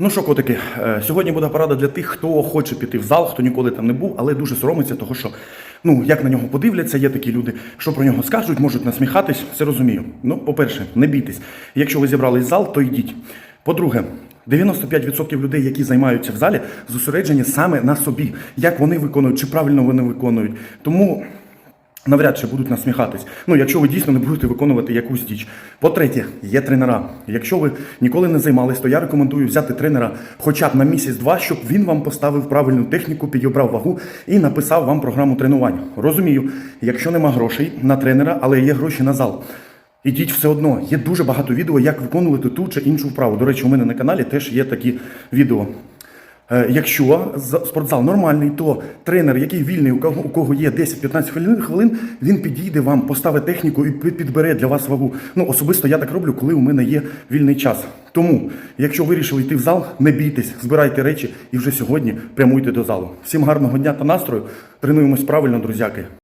Ну що, котики, е, сьогодні буде порада для тих, хто хоче піти в зал, хто ніколи там не був, але дуже соромиться, того що ну як на нього подивляться, є такі люди, що про нього скажуть, можуть насміхатись, все розумію. Ну, по-перше, не бійтесь. Якщо ви зібрались в зал, то йдіть. По-друге, 95% людей, які займаються в залі, зосереджені саме на собі, як вони виконують, чи правильно вони виконують. Тому навряд чи будуть насміхатись. Ну, якщо ви дійсно не будете виконувати якусь діч. По-третє, є тренера. Якщо ви ніколи не займались, то я рекомендую взяти тренера хоча б на місяць-два, щоб він вам поставив правильну техніку, підібрав вагу і написав вам програму тренувань. Розумію, якщо нема грошей на тренера, але є гроші на зал. Ідіть все одно. Є дуже багато відео, як виконувати ту чи іншу вправу. До речі, у мене на каналі теж є такі відео. Е, Якщо спортзал нормальний, то тренер, який вільний, у кого, у кого є 10-15 хвилин, хвилин, він підійде вам, поставить техніку і підбере для вас вагу. Ну, особисто я так роблю, коли у мене є вільний час. Тому, якщо вирішили йти в зал, не бійтесь, збирайте речі і вже сьогодні прямуйте до залу. Всім гарного дня та настрою. Тренуємось правильно, друзяки.